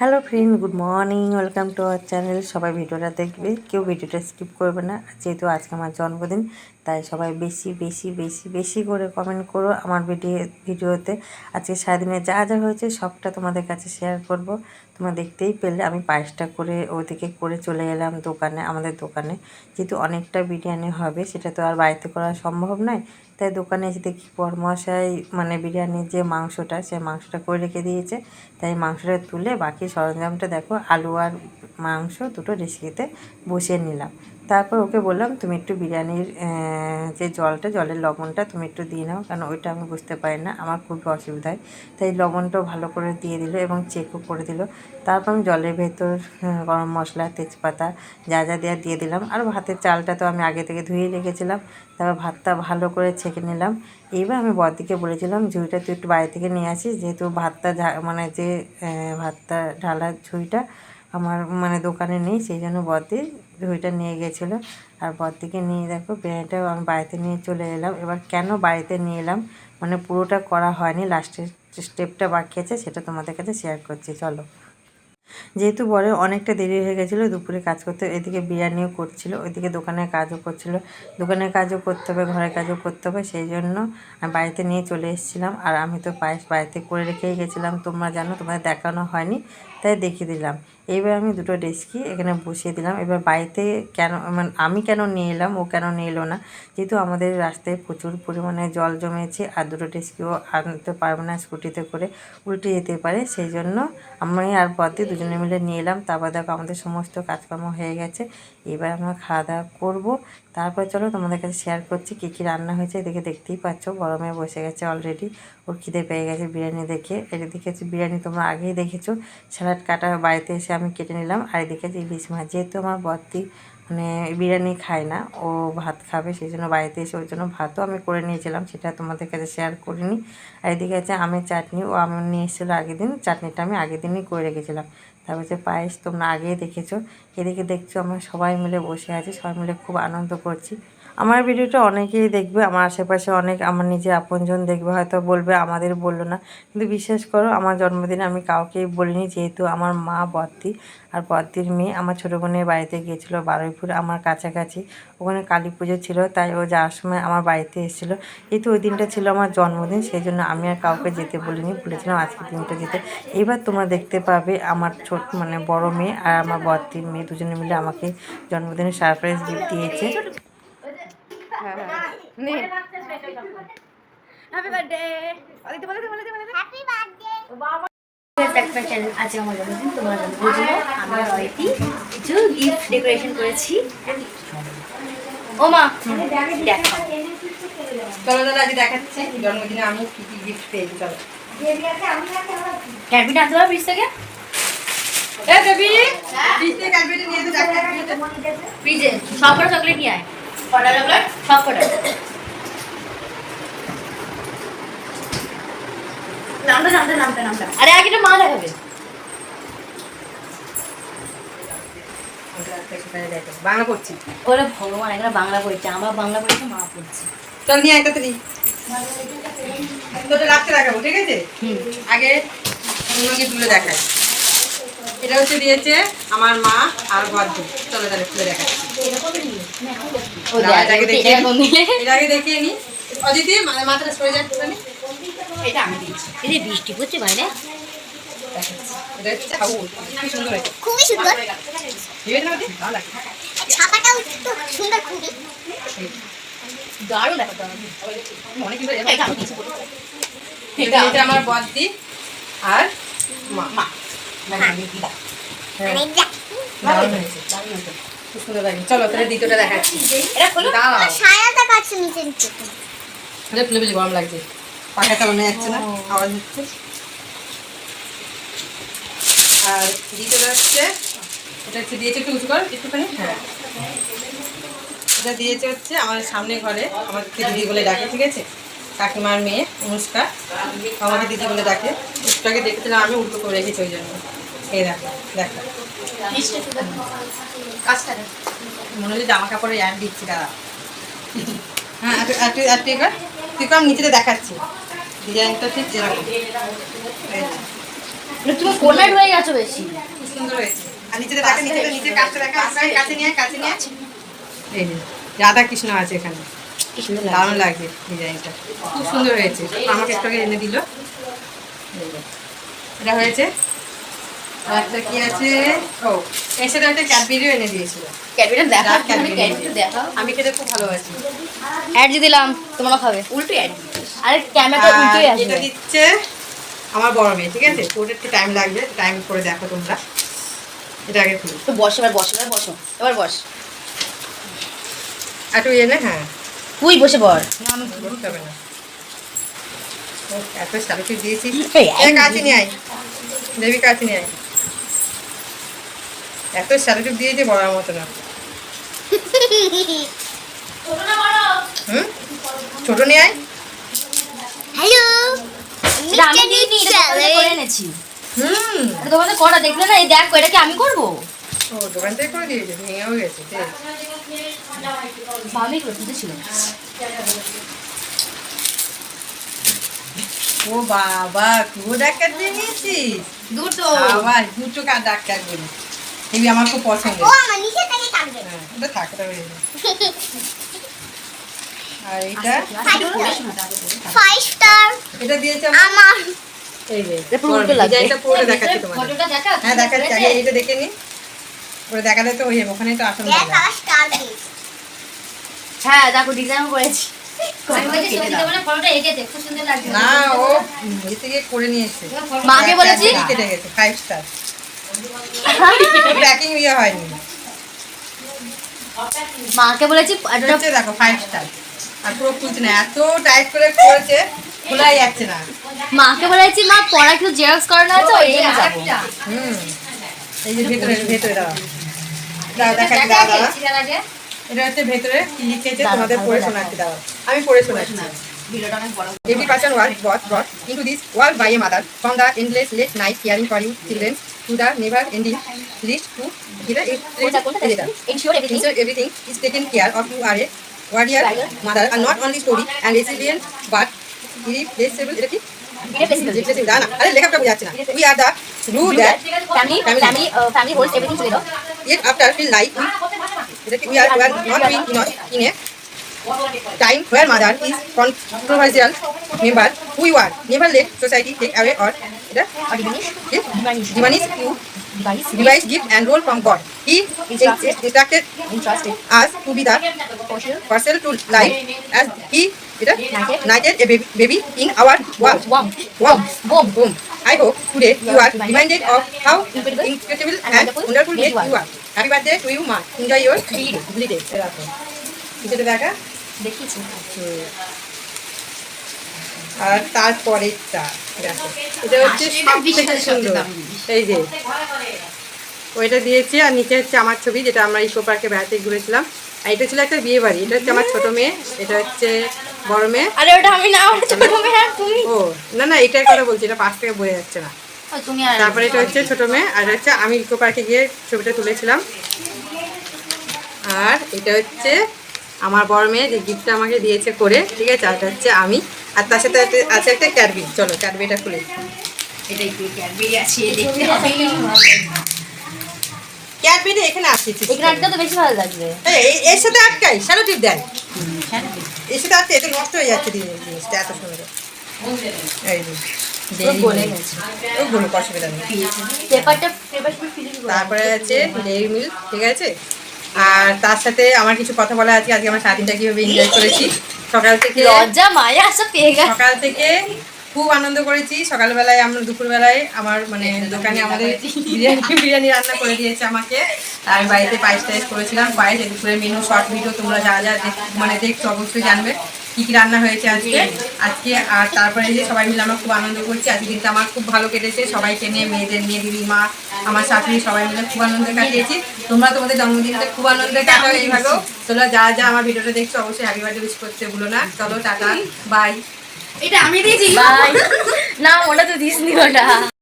Hello friend good morning welcome to our channel সবাই ভিডিওটা দেখবে, কেউ ভিডিওটা স্কিপ করবে না। যেহেতু আজকে আমার জন্মদিন তাই সবাই বেশি বেশি বেশি বেশি করে কমেন্ট করো আমার ভিডিও ভিডিওতে আজকে সারাদিনে যা যা হয়েছে সবটা তোমাদের কাছে শেয়ার করব। তোমরা দেখতেই পেলে, আমি পায়েসটা করে ওদিকে করে চলে এলাম দোকানে, আমাদের দোকানে। যেহেতু অনেকটা বিরিয়ানি হবে, সেটা তো আর বাড়িতে করা সম্ভব নয়। তাই দোকানে এসে দেখি পরমশাই মানে বিরিয়ানির যে মাংসটা সেই মাংসটা করে রেখে দিয়েছে। তাই মাংসটা তুলে বাকি সরঞ্জামটা দেখো, আলু আর মাংস দুটো রেসিপিতে বসিয়ে নিলাম। তারপর ওকে বললাম, তুমি একটু বিরিয়ানির যে জলটা, জলের লবণটা তুমি একটু দিয়ে নাও, কারণ ওইটা আমি বুঝতে পারি না, আমার খুবই অসুবিধা হয় তাই লবণটাও ভালো করে দিয়ে দিল এবং চেকও করে দিল। তারপর আমি জলের ভেতর গরম মশলা, তেজপাতা, যা যা দেওয়া দিয়ে দিলাম। আর ভাতের চালটা তো আমি আগে থেকে ধুয়ে রেখেছিলাম, তারপর ভাতটা ভালো করে ছেঁকে নিলাম। এইবার আমি বরদিকে বলেছিলাম, ঝুড়িটা তুই একটু বাইরে থেকে নিয়ে আসিস, যেহেতু ভাতটা মানে যে ভাতটা, ঢালার ঝুড়িটা আমার মানে দোকানে নেই, সেই জন্য বদ্দি ঝুড়িটা নিয়ে গেছিল। আর বদ্দিকে নিয়ে দেখো, বিরিয়ানিটাও আমি বাড়িতে নিয়ে চলে এলাম। এবার কেন বাড়িতে নিয়ে এলাম? মানে পুরোটা করা হয়নি, লাস্টের স্টেপটা বাকি আছে, সেটা তোমাদের কাছে শেয়ার করছি, চলো। যেহেতু বড় অনেকটা দেরি হয়ে গেছিল, দুপুরে কাজ করতে, এদিকে বিরিয়ানিও করছিল, ওইদিকে দোকানের কাজও করছিল। দোকানের কাজও করতে হবে ঘরের কাজও করতে হবে, সেই জন্য আমি বাড়িতে নিয়ে চলে এসেছিলাম। আর আমি তো পায়েস বাড়িতে করে রেখেই গেছিলাম, তোমরা জানো, তোমাদের দেখানো হয়নি। তাই দেখিয়ে দিলাম। এইবার আমি দুটো ডেস্কি এখানে বসিয়ে দিলাম। এবার বাড়িতে কেন মানে আমি কেন নিয়ে এলাম, ও কেন নিয়ে এলো না? যেহেতু আমাদের রাস্তায় প্রচুর পরিমাণে জল জমেছে আর দুটো ডেস্কিও আনতে পারবে না স্কুটিতে করে, উল্টে যেতে পারে। সেই জন্য আমি আর পথে দুজনে মিলে নিয়ে এলাম। তারপর দেখো আমাদের সমস্ত কাজকর্ম হয়ে গেছে। এবার আমরা খাওয়া দাওয়া করব। তারপর চলো তোমাদের কাছে শেয়ার করছি কী কী রান্না হয়েছে। এদিকে দেখতেই পাচ্ছ, গরমে বসে গেছে অলরেডি ওর খিদে পেয়ে গেছে বিরিয়ানি দেখে। এটা দেখেছি বিরিয়ানি তোমরা আগেই দেখেছ। স্যালাড কাটা বাড়িতে এসে আমি কেটে নিলাম। আর এদিকে যে ইলিশ মাছ, যেহেতু আমার বর্তি মানে বিরিয়ানি খায় না, ও ভাত খাবে, সেই জন্য বাড়িতে এসে ওই জন্য ভাতও আমি করে নিয়েছিলাম, সেটা তোমাদের কাছে শেয়ার করিনি। আর এদিকে আছে আমের চাটনি, ও আমি নিয়ে এসেছিল আগের দিন, চাটনিটা আমি আগের দিনই করে রেখেছিলাম। তারপর যে পায়েস তোমরা আগেই দেখেছ। এদিকে দেখছ আমরা সবাই মিলে বসে আছি, সবাই মিলে খুব আনন্দ করছি। আমার ভিডিওটা অনেকেই দেখবে, আমার আশেপাশে অনেক, আমার নিজের আপনজন দেখবে, হয়তো বলবে, আমাদের বলল না। কিন্তু বিশ্বাস করো, আমার জন্মদিনে আমি কাউকেই বলিনি, যেহেতু আমার মা বদ্দি আর বদ্দির মেয়ে আমার ছোটো বোনের বাড়িতে গিয়েছিল বারুইপুর, আমার কাছাকাছি। ওখানে কালী পুজো ছিল, তাই ও যাওয়ার সময় আমার বাড়িতে এসেছিল। যেহেতু ওই দিনটা ছিল আমার জন্মদিন সেই জন্য আমি আর কাউকে যেতে বলিনি, বলেছিলাম আজকে দিনটা যেতে। এবার তোমরা দেখতে পাবে আমার ছোট মানে বড় মেয়ে আর আমার বদ্দির মেয়ে, দুজনে মিলে আমাকে জন্মদিনে সারপ্রাইজ দিয়েছে। হ্যাপি বার্থডে বলে দে বলে দে বলে দে বলে দে। হ্যাপি বার্থডে একটা চ্যানেল আমার জন্মদিন তোমরা বুঝলো আমরা রয়টি কিছু গিফট ডেকোরেশন করেছি। ও মা দেখো। চলো দাদা আজ দেখাচ্ছি। জন্মদিনে আমি কি কি গিফট পেয়েছি চলো। ক্যাডবিটা আনতে পারো ফ্রিজ থেকে? এ দেবী ফ্রিজ থেকে ক্যাডবেরি নিয়ে তো ফ্রিজে সব কটা চকলেট নিয়ে আয়। কটা চকলেট সব কটা। নামটা নামটা নামটা নামটা। আরে আগে মা দেখাবে। বাংলা পড়ছি। ওরে ভগবান এখানে বাংলা পড়ছে আমরা বাংলা পড়ছি মা পড়ছে। চল নিয়ে একটা তুই তোটা লাস্টে দেখাবো ঠিক আছে? আগে অন্যকে তুলে দেখাই। এটা হচ্ছে দিয়েছে আমার মা আর বদ্ধ চলো তাহলে তুলে দেখাচ্ছি। বৃষ্টি পড়ছে বাইরে। খুবই সুন্দর। ছাপাটাও সুন্দর খুবই। দারুণ এটা আমার বদ্দি আর মা। মা। হ্যাঁ। মানে যা- দারুণ হয়েছে, দারুণ হয়েছে। খুব সুন্দর লাগে। চলো তাহলে দ্বিতীয়টা দেখাচ্ছি। এটা খোলো। দাও। কাছে নিচে নিচে এটা ফুলে ফুলে গরম লাগছে। পাখাটা মনে যাচ্ছে না আওয়াজ হচ্ছে। আর দ্বিতীয়টা হচ্ছে এটা হচ্ছে দিয়েছে একটু উঁচু কর একটুখানি। হ্যাঁ। এটা দিয়েছে হচ্ছে আমার সামনে ঘরে আমাকে দিদি বলে ডাকে ঠিক আছে? কাকিমার মেয়ে অনুষ্কা। আমাকে দিদি বলে ডাকে। একটুটাকে দেখেছিলাম আমি উল্টো করে রেখেছি ওই জন্য। এই দেখো দেখ। মনে হচ্ছে জামা কাপড়ে অ্যাড দিচ্ছি দাদা। হ্যাঁ তুই কম নিচেতে দেখাচ্ছি। ডিজাইনটা ঠিক যেরকম। তুমি গেছো বেশি। সুন্দর হয়েছে। আর নিচে দেখা নিচে নিচে কাজটা দেখা। কাছে নিয়ে আয়, কাছে নিয়ে। এই রাধা কৃষ্ণ আছে এখানে। দারুণ লাগছে ডিজাইনটা। খুব সুন্দর হয়েছে। আমাকে একটু এনে দিল। এটা হয়েছে একটা কি আছে? ও এর সাথে একটা ক্যাডবেরিও এনে দিয়েছিল। ক্যাডবেরি দেখা Dark ক্যাডবেরি দেখা আমি খেতে খুব ভালোবাসি। অ্যাড দিলাম তোমরা খাবে। উল্টো অ্যাড আরে ক্যামেরাটা এটা দিচ্ছে আমার বড় মেয়ে ঠিক আছে? ওটা একটু টাইম লাগবে টাইম করে দেখো তোমরা। এটা আগে খুলি তো বসো এবার বসো এবার বসো এবার বস। একটু এনে হ্যাঁ। তুই বসে পড়। বসতে হবে না। এত স্যালুটি দিয়েছি এই, কাছে নিয়ে আয়। দেবী কাছে নিয়ে আয়। এত স্যালুটি দিয়েছে বলার মতো না। হুম? ছোট নিয়ে আয়। হ্যালো আমি দিইনি এটা করে এনেছি। হুম। দোকানে করা দেখলে না এই দেখো এটা কি আমি করব? ও দোকান থেকে করে দিয়েছে ভেঙেও গেছে ঠিক করতে ছিল। ও বাবা তুইও ডাক্তার দিয়ে নিয়েছিস দুটো কার ডাক্তার বলি এগুলি আমার খুব পছন্দ ও আমার নিচে থেকে কাটবে হ্যাঁ ওটা থাকে হয়ে যাবে। আর এটা ফাইভ স্টার এটা দিয়েছে আমার এই যে এটা পুরো পুরোটা দেখাচ্ছি তোমাদের ফটোটা দেখা হ্যাঁ দেখাচ্ছি আগে এইটা দেখে নি ওটা দেখালে তো ওই ওখানে তো আসল হ্যাঁ দেখো ডিজাইন করেছি না ও এ থেকে করে নিয়েছে মাকে বলেছি কেটে গেছে ফাইভ স্টার প্যাকিং ইয়ে হয়নি। মাকে বলেছি দেখো ফাইভ স্টার আর পুরো খুলছে না এত টাইট করে করেছে খোলাই যাচ্ছে না। মাকে বলেছি মা পড়া কিছু জেরক্স করানো আছে ওই জন্য যাব। হুম। এই যে ভেতরে ভেতরে দাও। দাও দেখাচ্ছি দাও দাও। এটা হচ্ছে ভেতরে কি লিখেছে তোমাদের পড়ে শোনাচ্ছি দাও আমি পড়ে শোনাচ্ছি। Every person was was brought into this world by a mother, from the endless late night caring for you children to the never ending list to get a কোনটা ensure Ensure everything is taken care of. You are a warrior mother, and not only story and resilient, but irreplaceable. Irreplaceable, না। আরে লেখাটা বোঝা যাচ্ছে না। We are the rule that family family family holds everything together we, এটা কি? we are, we are not time where mother is controversial member who you are. Never let society take away or এটা কি? diminish you device device gift and role from God. He instructed interested us to be the parcel to life as he it, knighted a baby, baby in our world. Wham Wow. Boom. Boom. I hope today you are reminded of how Incredible and wonderful are. you are. Happy birthday to you, Ma. Enjoy your holiday. এরকম। কিছুটা দেখা দেখিয়েছি আর তারপরেরটা দেখো এটা হচ্ছে সব থেকে সুন্দর। এই যে ওইটা দিয়েছে আর নিচে হচ্ছে আমার ছবি যেটা আমরা ইকো পার্কে বেড়াতে ঘুরেছিলাম। আর এটা ছিল একটা বিয়ে বাড়ি এটা হচ্ছে আমার ছোট মেয়ে এটা হচ্ছে বড় মেয়ে। আরে ওটা আমি না ওটা ছোট মেয়ে তুমি। ও না না এটার কথা বলছি এটা পাশ থেকে বোঝা যাচ্ছে না। তারপরে এটা হচ্ছে ছোট মেয়ে আর হচ্ছে আমি ইকো পার্কে গিয়ে ছবিটা তুলেছিলাম। আর এটা হচ্ছে আমার বড় মেয়ে যে গিফটটা আমাকে দিয়েছে করে ঠিক আছে? আর হচ্ছে আমি। আর তার সাথে আছে একটা ক্যাডবি চলো ক্যাডবিটা খুলে এটা একটু ক্যাডবেরি আছে দেখতে হবে। এখানে আসতেছি এখানে তো বেশি ভালো লাগবে। এর সাথে আটকাই শ্যালো টিপ দেয় এর সাথে আটকে এটা নষ্ট হয়ে যাচ্ছে জিনিসটা এত সুন্দর। এই তারপরে আছে ডেইরি মিল্ক ঠিক আছে? আর তার সাথে আমার কিছু কথা বলা আছে আজকে আমার সারাদিনটা কীভাবে এনজয় করেছি। সকাল থেকে লজ্জা মায়া সব পেয়ে গেছে। সকাল থেকে খুব আনন্দ করেছি। সকালবেলায় আমরা দুপুরবেলায় আমার মানে দোকানে আমাদের বিরিয়ানি বিরিয়ানি রান্না করে দিয়েছে আমাকে। আর বাড়িতে পায়েস টাইস করেছিলাম। পায়েস দুপুরে দুপুরের মেনু শর্ট ভিডিও তোমরা যা যা দেখ- মানে দেখছ অবশ্যই জানবে। কি কি রান্না হয়েছে আজকে? আজকে আর তারপরে যে সবাই মিলে আমরা খুব আনন্দ করছি। আজকে দিনটা আমার খুব ভালো কেটেছে। সবাইকে নিয়ে মেয়েদের নিয়ে দিদি মা আমার শাশুড়ি সবাই মিলে খুব আনন্দে কাটিয়েছি। তোমরা তোমাদের জন্মদিনটা খুব আনন্দে কাটাও এইভাবেও তোমরা যা যা আমার ভিডিওটা দেখছ অবশ্যই হ্যাপি বার্থডে উইশ করতে ভুলো না। চলো টাটা। বাই এটা আমি দিয়েছি। না ওটা তো দিসনি ওটা।